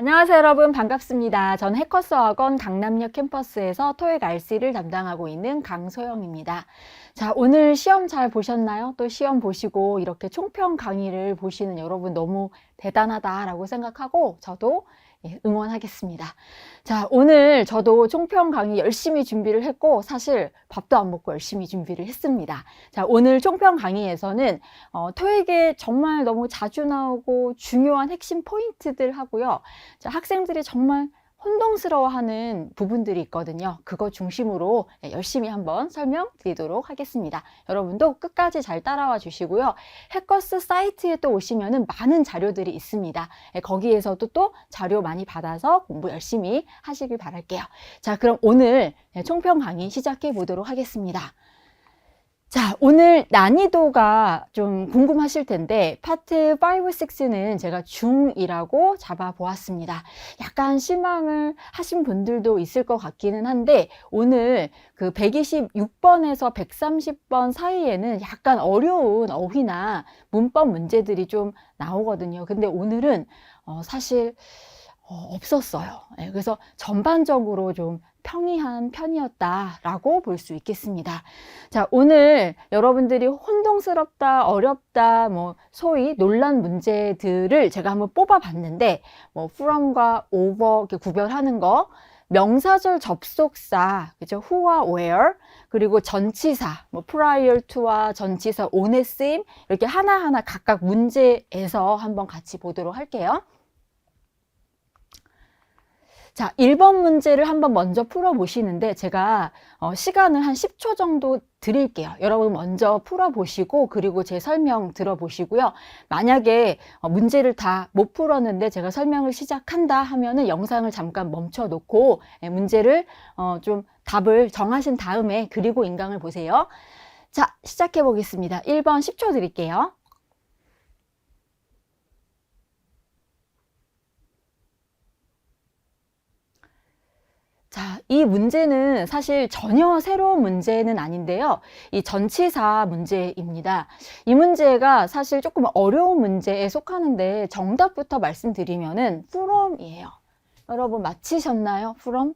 안녕하세요 여러분 반갑습니다. 전 해커스 학원 강남역 캠퍼스에서 토익 RC를 담당하고 있는 강소영입니다. 자 오늘 시험 잘 보셨나요? 또 시험 보시고 이렇게 총평 강의를 보시는 여러분 너무 대단하다라고 생각하고 저도 예, 응원하겠습니다. 자 오늘 저도 총평 강의 열심히 준비를 했고 사실 밥도 안 먹고 열심히 준비를 했습니다. 자 오늘 총평 강의에서는 어, 토익에 정말 너무 자주 나오고 중요한 핵심 포인트들 하고요. 자, 학생들이 정말 혼동스러워하는 부분들이 있거든요. 그거 중심으로 네, 열심히 한번 설명드리도록 하겠습니다. 여러분도 끝까지 잘 따라와 주시고요. 해커스 사이트에 또 오시면은 많은 자료들이 있습니다. 네, 거기에서도 또 자료 많이 받아서 공부 열심히 하시길 바랄게요. 자, 그럼 오늘 네, 총평 강의 시작해 보도록 하겠습니다. 자, 오늘 난이도가 좀 궁금하실 텐데, 파트 5, 6는 제가 중2라고 잡아 보았습니다. 약간 실망을 하신 분들도 있을 것 같기는 한데, 오늘 그 126번에서 130번 사이에는 약간 어려운 어휘나 문법 문제들이 좀 나오거든요. 근데 오늘은 어, 사실 어, 없었어요. 예, 그래서 전반적으로 좀 평이한 편이었다라고 볼 수 있겠습니다. 자, 오늘 여러분들이 혼동스럽다, 어렵다, 뭐, 소위 논란 문제들을 제가 한번 뽑아 봤는데, 뭐, from과 over 이렇게 구별하는 거, 명사절 접속사, 그죠? who와 where, 그리고 전치사, 뭐, prior to와 전치사 on에 쓰임, 이렇게 하나하나 각각 문제에서 한번 같이 보도록 할게요. 자, 1번 문제를 한번 먼저 풀어보시는데 제가 어, 시간을 한 10초 정도 드릴게요. 여러분 먼저 풀어보시고 그리고 제 설명 들어보시고요. 만약에 어, 문제를 다 못 풀었는데 제가 설명을 시작한다 하면은 영상을 잠깐 멈춰 놓고 예, 문제를 어, 좀 답을 정하신 다음에 그리고 인강을 보세요. 자, 시작해 보겠습니다. 1번 10초 드릴게요. 자, 이 문제는 사실 전혀 새로운 문제는 아닌데요. 이 전치사 문제입니다. 이 문제가 사실 조금 어려운 문제에 속하는데 정답부터 말씀드리면은 from이에요. 여러분 맞히셨나요? from?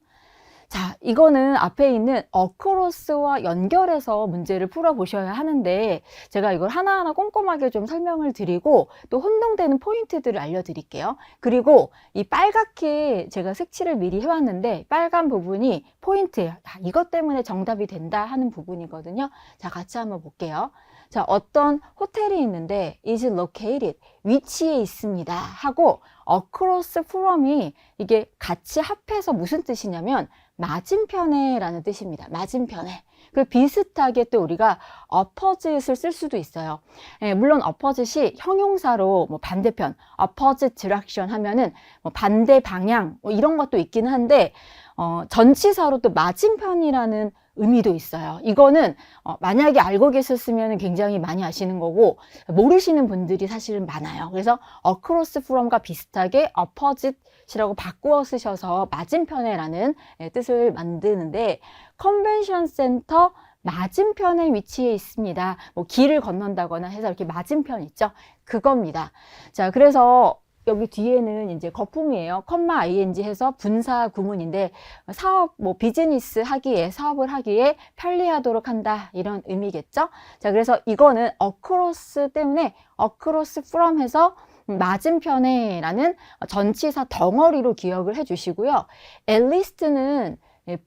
자, 이거는 앞에 있는 across와 연결해서 문제를 풀어보셔야 하는데 제가 이걸 하나하나 꼼꼼하게 좀 설명을 드리고 또 혼동되는 포인트들을 알려드릴게요. 그리고 이 빨갛게 제가 색칠을 미리 해왔는데 빨간 부분이 포인트예요. 아, 이것 때문에 정답이 된다 하는 부분이거든요. 자, 같이 한번 볼게요. 자, 어떤 호텔이 있는데 is located 위치에 있습니다 하고 across from이 이게 같이 합해서 무슨 뜻이냐면 맞은편에 라는 뜻입니다. 맞은편에. 그 비슷하게 또 우리가 opposite을 쓸 수도 있어요. 예, 물론 opposite이 형용사로 뭐 반대편, opposite direction 하면은 뭐 반대 방향 뭐 이런 것도 있기는 한데 어, 전치사로 또 맞은편이라는 의미도 있어요. 이거는 어, 만약에 알고 계셨으면 굉장히 많이 아시는 거고 모르시는 분들이 사실은 많아요. 그래서 across from과 비슷하게 opposite이라고 바꾸어 쓰셔서 맞은편에라는 예, 뜻을 만드는데 컨벤션 센터 맞은편에 위치해 있습니다. 뭐 길을 건넌다거나 해서 이렇게 맞은편 있죠? 그겁니다. 자, 그래서 여기 뒤에는 이제 거품이에요. 컴마 ing 해서 분사 구문인데 사업 뭐 비즈니스 하기에 사업을 하기에 편리하도록 한다 이런 의미겠죠. 자 그래서 이거는 across 때문에 across from 해서 맞은편에라는 전치사 덩어리로 기억을 해주시고요. at least는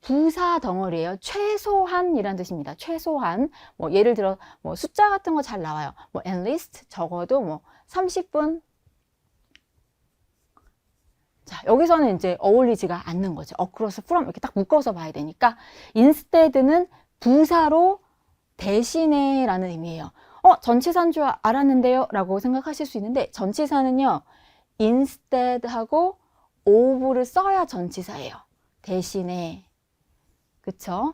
부사 덩어리예요. 최소한이란 뜻입니다. 최소한 뭐 예를 들어 뭐 숫자 같은 거 잘 나와요. 뭐 least 적어도 뭐 30분 자, 여기서는 이제 어울리지가 않는 거죠. across from 이렇게 딱 묶어서 봐야 되니까 instead는 부사로 대신에 라는 의미예요. 어, 전치사인 줄 알았는데요 라고 생각하실 수 있는데 전치사는요 instead 하고 of를 써야 전치사예요. 대신에 그쵸?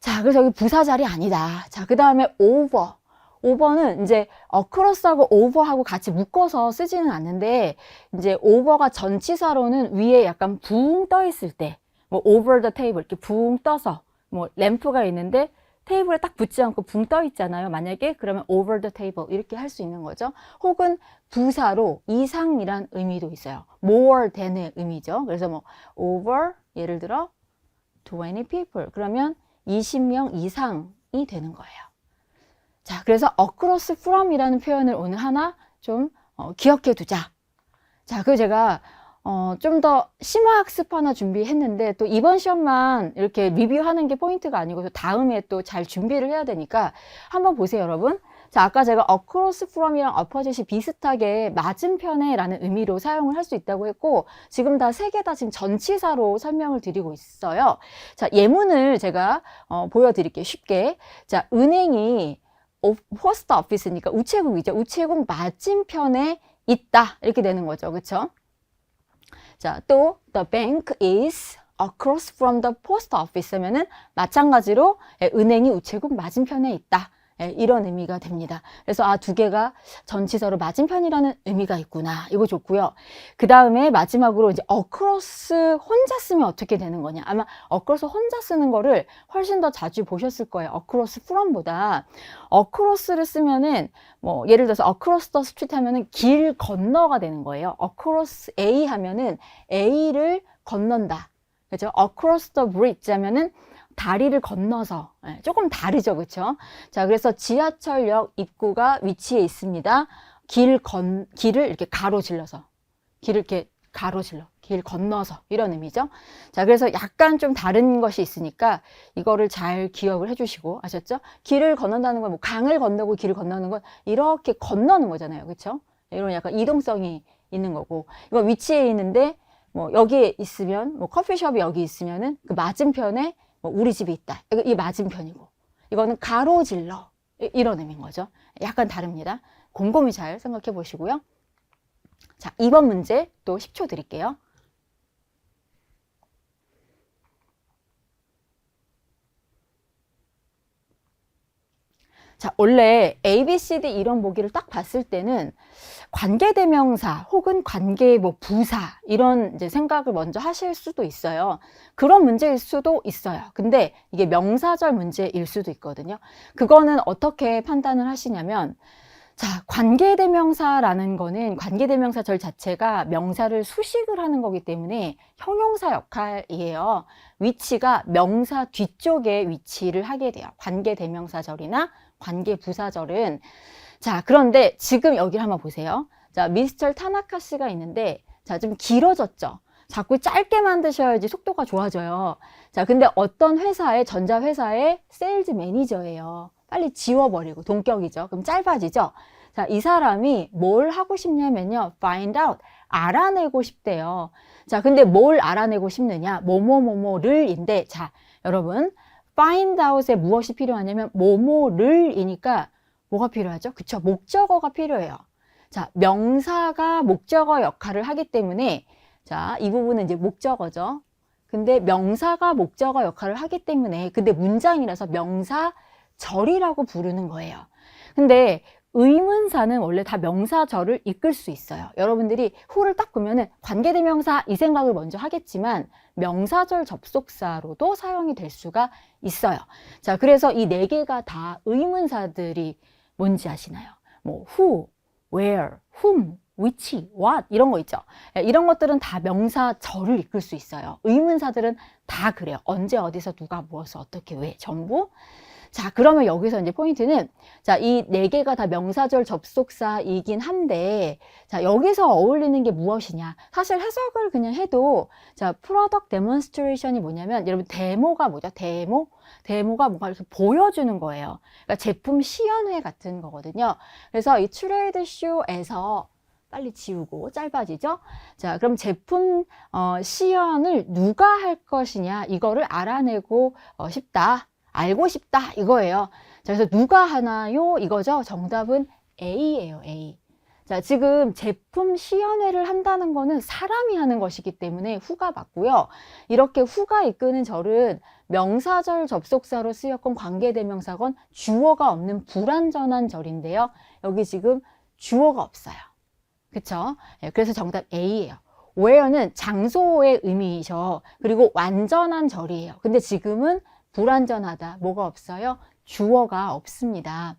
자, 그래서 여기 부사 자리 아니다. 자, 그 다음에 over 오버는 이제 어크로스하고 오버하고 같이 묶어서 쓰지는 않는데 이제 오버가 전치사로는 위에 약간 붕 떠 있을 때 뭐 over the table 이렇게 붕 떠서 뭐 램프가 있는데 테이블에 딱 붙지 않고 붕 떠 있잖아요. 만약에 그러면 over the table 이렇게 할 수 있는 거죠. 혹은 부사로 이상이란 의미도 있어요. more than의 의미죠. 그래서 뭐 over 예를 들어 20 people 그러면 20명 이상이 되는 거예요. 자, 그래서 across from이라는 표현을 오늘 하나 좀 어, 기억해 두자. 자, 그 제가 어, 좀 더 심화학습 하나 준비했는데 또 이번 시험만 이렇게 리뷰하는 게 포인트가 아니고 또 다음에 또 잘 준비를 해야 되니까 한번 보세요, 여러분. 자, 아까 제가 across from이랑 opposite이 비슷하게 맞은편에 라는 의미로 사용을 할 수 있다고 했고 지금 다 세 개 다 지금 전치사로 설명을 드리고 있어요. 자, 예문을 제가 어, 보여드릴게요, 쉽게. 자, 은행이 포스트 오피스니까 우체국이죠. 우체국 맞은편에 있다. 이렇게 되는 거죠. 그쵸? 자, 또 the bank is across from the post office 하면은 마찬가지로 예, 은행이 우체국 맞은편에 있다. 예, 이런 의미가 됩니다. 그래서 아, 두 개가 전치사로 맞은편이라는 의미가 있구나. 이거 좋고요. 그 다음에 마지막으로 이제 across 혼자 쓰면 어떻게 되는 거냐. 아마 across 혼자 쓰는 거를 훨씬 더 자주 보셨을 거예요. across from보다. across를 쓰면은 뭐 예를 들어서 across the street 하면은 길 건너가 되는 거예요. across A 하면은 A를 건넌다. 그죠? across the bridge 하면은 다리를 건너서 예, 조금 다르죠 그렇죠 자 그래서 지하철역 입구가 위치해 있습니다. 길 건 길을 이렇게 가로질러서 길을 이렇게 가로질러 길 건너서 이런 의미죠. 자 그래서 약간 좀 다른 것이 있으니까 이거를 잘 기억을 해주시고 아셨죠? 길을 건넌다는 건 뭐 강을 건너고 길을 건너는 건 이렇게 건너는 거잖아요 그렇죠 이런 약간 이동성이 있는 거고. 이거 위치해 있는데 뭐 여기에 있으면 뭐 커피숍이 여기 있으면은 그 맞은편에 뭐 우리 집이 있다. 이 맞은편이고 이거는 가로질러 이- 이런 의미인 거죠. 약간 다릅니다. 곰곰이 잘 생각해 보시고요. 자, 2번 문제 또 10초 드릴게요. 자, 원래 A, B, C, D 이런 보기를 딱 봤을 때는 관계대명사 혹은 관계 뭐 부사 이런 이제 생각을 먼저 하실 수도 있어요. 그런 문제일 수도 있어요. 근데 이게 명사절 문제일 수도 있거든요. 그거는 어떻게 판단을 하시냐면 자, 관계대명사라는 거는 관계대명사 절 자체가 명사를 수식을 하는 거기 때문에 형용사 역할이에요. 위치가 명사 뒤쪽에 위치를 하게 돼요. 관계대명사절이나 관계부사절은 자, 그런데 지금 여기를 한번 보세요. 자, 미스터 타나카 씨가 있는데 자, 좀 길어졌죠. 자꾸 짧게 만드셔야지 속도가 좋아져요. 자, 근데 어떤 회사의 전자회사의 세일즈 매니저예요. 빨리 지워버리고 동격이죠. 그럼 짧아지죠. 자, 이 사람이 뭘 하고 싶냐면요. find out. 알아내고 싶대요. 자, 근데 뭘 알아내고 싶느냐? 뭐뭐뭐뭐를인데, 자, 여러분, find out에 무엇이 필요하냐면, 뭐뭐를이니까 뭐가 필요하죠? 그쵸? 목적어가 필요해요. 자, 명사가 목적어 역할을 하기 때문에, 자, 이 부분은 이제 목적어죠. 근데 명사가 목적어 역할을 하기 때문에, 근데 문장이라서 명사절이라고 부르는 거예요. 근데 의문사는 원래 다 명사절을 이끌 수 있어요. 여러분들이 후를 딱 보면은 관계대명사 이 생각을 먼저 하겠지만 명사절 접속사로도 사용이 될 수가 있어요. 자, 그래서 이 네 개가 다 의문사들이 뭔지 아시나요? 뭐 who, where, whom, which, what 이런 거 있죠. 예, 이런 것들은 다 명사절을 이끌 수 있어요. 의문사들은 다 그래요. 언제 어디서 누가 무엇을 어떻게 왜 전부 자, 그러면 여기서 이제 포인트는 자, 이 네 개가 다 명사절 접속사이긴 한데 자, 여기서 어울리는 게 무엇이냐? 사실 해석을 그냥 해도 자, 프로덕트 데몬스트레이션이 뭐냐면 여러분 데모가 뭐죠? 데모? 데모가 뭔가 이렇게 보여주는 거예요. 그러니까 제품 시연회 같은 거거든요. 그래서 이 트레이드 쇼에서 빨리 지우고 짧아지죠? 자, 그럼 제품 어, 시연을 누가 할 것이냐 이거를 알아내고 어, 싶다. 알고 싶다 이거예요. 자, 그래서 누가 하나요? 이거죠. 정답은 A예요. A. 자, 지금 제품 시연회를 한다는 거는 사람이 하는 것이기 때문에 후가 맞고요. 이렇게 후가 이끄는 절은 명사절 접속사로 쓰였건 관계대명사건 주어가 없는 불완전한 절인데요. 여기 지금 주어가 없어요. 그쵸? 예, 그래서 정답 A예요. where는 장소의 의미이죠. 그리고 완전한 절이에요. 근데 지금은 불완전하다. 뭐가 없어요? 주어가 없습니다.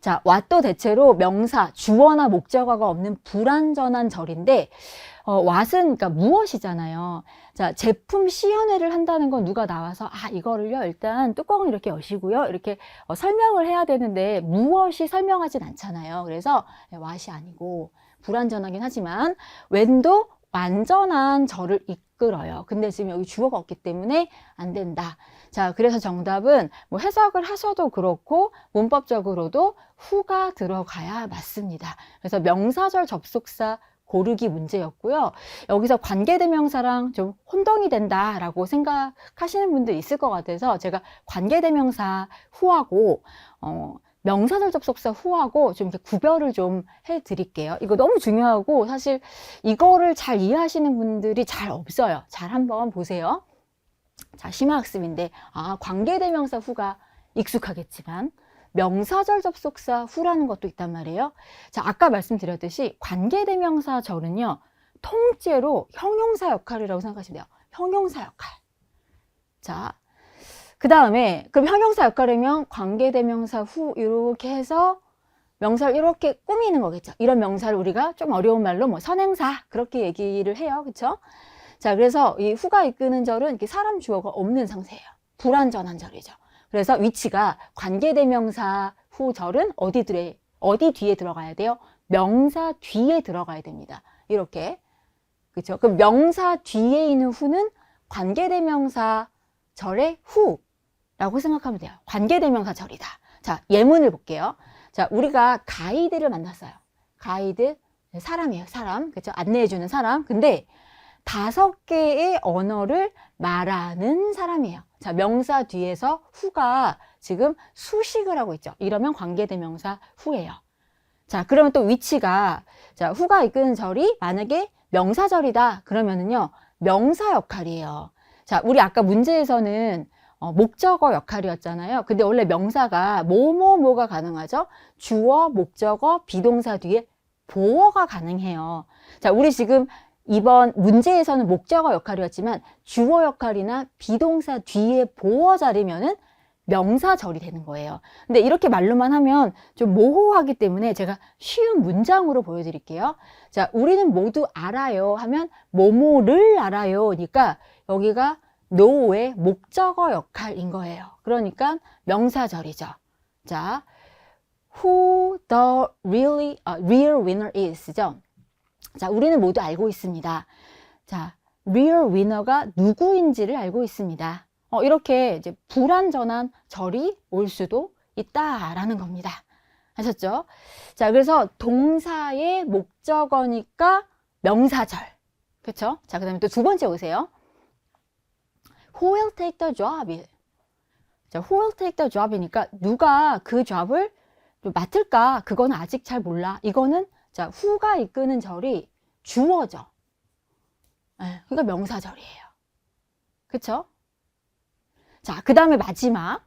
자, 왓도 대체로 명사, 주어나 목적어가 없는 불완전한 절인데, 어, 왓은 그러니까 무엇이잖아요. 자, 제품 시연회를 한다는 건 누가 나와서, 아, 이거를요, 일단 뚜껑을 이렇게 여시고요. 이렇게 어, 설명을 해야 되는데, 무엇이 설명하진 않잖아요. 그래서 왓이 아니고, 불완전하긴 하지만, 웬도 완전한 절을 이끌어요. 근데 지금 여기 주어가 없기 때문에 안 된다. 자, 그래서 정답은 뭐 해석을 하셔도 그렇고 문법적으로도 후가 들어가야 맞습니다. 그래서 명사절 접속사 고르기 문제였고요. 여기서 관계대명사랑 좀 혼동이 된다라고 생각하시는 분들 있을 것 같아서 제가 관계대명사 후하고 어, 명사절 접속사 후하고 좀 이렇게 구별을 좀 해드릴게요. 이거 너무 중요하고 사실 이거를 잘 이해하시는 분들이 잘 없어요. 잘 한번 보세요. 자, 심화학습인데, 아, 관계대명사 후가 익숙하겠지만, 명사절 접속사 후라는 것도 있단 말이에요. 자, 아까 말씀드렸듯이 관계대명사 절은요, 통째로 형용사 역할이라고 생각하시면 돼요. 형용사 역할. 자, 그 다음에, 그럼 형용사 역할이면 관계대명사 후, 이렇게 해서 명사를 이렇게 꾸미는 거겠죠. 이런 명사를 우리가 좀 어려운 말로 뭐 선행사, 그렇게 얘기를 해요. 그쵸? 자, 그래서 이 후가 이끄는 절은 이렇게 사람 주어가 없는 상태예요. 불완전한 절이죠. 그래서 위치가 관계대명사 후 절은 어디 뒤에, 어디 뒤에 들어가야 돼요? 명사 뒤에 들어가야 됩니다. 이렇게. 그쵸? 그럼 명사 뒤에 있는 후는 관계대명사 절의 후 라고 생각하면 돼요. 관계대명사 절이다. 자, 예문을 볼게요. 자, 우리가 가이드를 만났어요. 가이드, 사람이에요, 사람. 그쵸? 안내해주는 사람. 근데 다섯 개의 언어를 말하는 사람이에요. 자, 명사 뒤에서 후가 지금 수식을 하고 있죠. 이러면 관계대명사 후예요. 자, 그러면 또 위치가, 자, 후가 이끄는 절이 만약에 명사절이다. 그러면은요, 명사 역할이에요. 자, 우리 아까 문제에서는 어, 목적어 역할이었잖아요. 근데 원래 명사가 뭐뭐뭐가 가능하죠? 주어, 목적어, 비동사 뒤에 보어가 가능해요. 자, 우리 지금 이번 문제에서는 목적어 역할이었지만 주어 역할이나 비동사 뒤에 보어 자리면은 명사절이 되는 거예요. 근데 이렇게 말로만 하면 좀 모호하기 때문에 제가 쉬운 문장으로 보여드릴게요. 자, 우리는 모두 알아요 하면 뭐뭐를 알아요니까 여기가 know의 목적어 역할인 거예요. 그러니까 명사절이죠. 자, who the really uh, real winner is죠. 자, 우리는 모두 알고 있습니다. 자, real winner가 누구인지를 알고 있습니다. 어, 이렇게 이제 불완전한 절이 올 수도 있다라는 겁니다. 아셨죠? 자, 그래서 동사의 목적어니까 명사절. 그쵸? 자, 그 다음에 또 두 번째 오세요. Who will take the job? 자, who will take the job이니까 누가 그 job을 좀 맡을까? 그건 아직 잘 몰라. 이거는 자, who가 이끄는 절이 주어죠. 예, 그러니까 명사절이에요. 그쵸? 자, 그 다음에 마지막.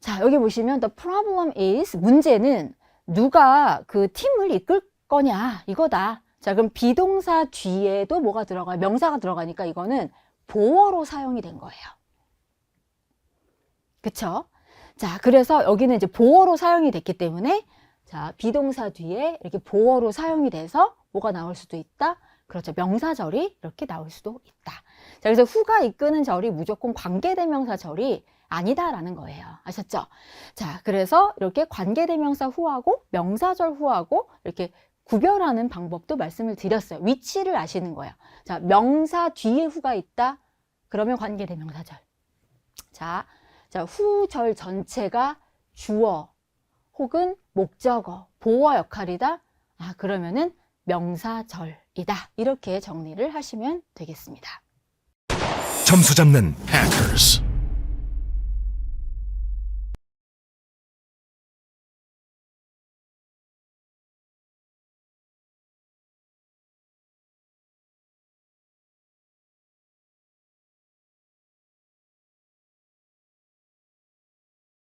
자, 여기 보시면 the problem is 문제는 누가 그 팀을 이끌 거냐 이거다. 자, 그럼 비동사 뒤에도 뭐가 들어가요? 명사가 들어가니까 이거는 보어로 사용이 된 거예요. 그쵸? 자, 그래서 여기는 이제 보어로 사용이 됐기 때문에 자, 비동사 뒤에 이렇게 보어로 사용이 돼서 뭐가 나올 수도 있다? 그렇죠. 명사절이 이렇게 나올 수도 있다. 자, 그래서 후가 이끄는 절이 무조건 관계대명사 절이 아니다라는 거예요. 아셨죠? 자, 그래서 이렇게 관계대명사 후하고 명사절 후하고 이렇게 구별하는 방법도 말씀을 드렸어요. 위치를 아시는 거예요. 자, 명사 뒤에 후가 있다? 그러면 관계대명사절. 자, 자, 후절 전체가 주어 혹은 목적어, 보어 역할이다? 아, 그러면은 명사절이다. 이렇게 정리를 하시면 되겠습니다. 점수 잡는 Hackers.